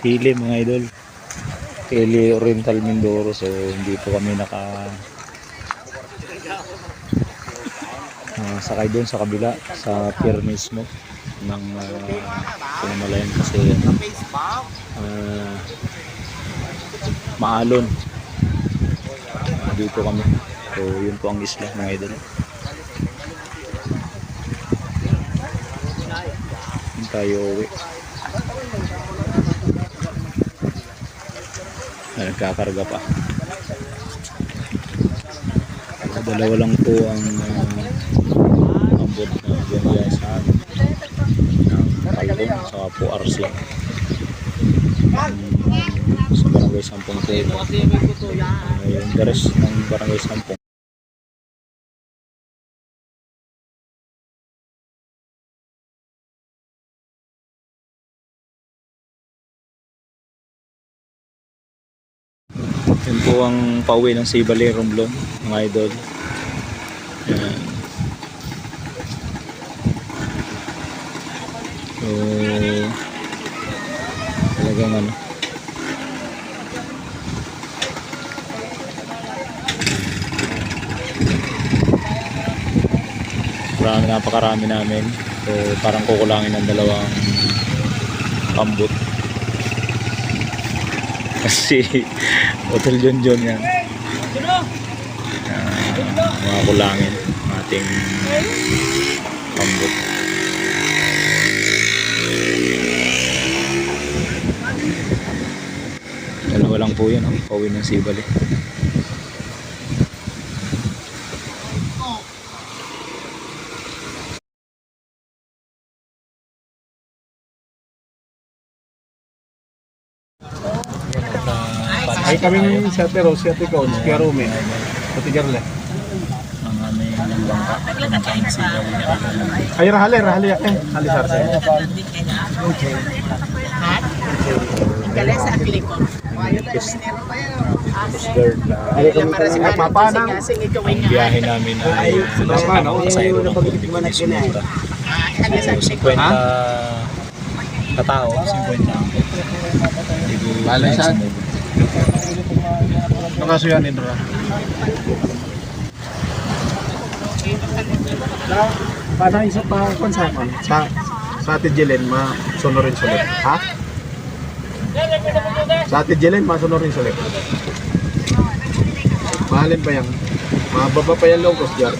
Pili mga idol. Pili Oriental Mindoro so hindi po kami naka ah, sakay doon sa kabila sa pier mismo ng uh, kasi ah, maalon. Ah, dito kami. So yun po ang isla mga idol. Yun tayo uwi na nagkakarga pa. Dalawa lang po ang uh, ambot na ganyan sa ng Kalbon saka po RC Um, sa barangay Sampung Tema. Uh, yung ng barangay Sampung Yun po ang pauwi ng Sibali Romblon, mga idol. Yan. So, talagang ano. Marami, napakarami namin. So, parang kukulangin ng dalawang pambut. Kasi Hotel John John yan. Ah, mga kulangin ng ating pambot. Dalawa lang po yan ang pauwi ng Sibali. Ay kami sa Pero, si Ate Cole, si Kuya Rumi, Ate Garle. Ang aming bangka. Bangkang Sibali. Ay, rahali, rahali eh. Hali. Galing sa. Ay, kami Ay, mapanang. Ang biyahe namin ay no? pasayro ng Pilipinas. Kami sa Aklikon. 50 katao, 50 ang Bale, saan? Nakaso yan, Indra. Paano isa pa kung sa? Sa Ate Jelen, masunurin sulit. Ha? Sa Ate Jelen, masunurin sulit. Mahalin pa yan. Mababa pa yan low cost dyan.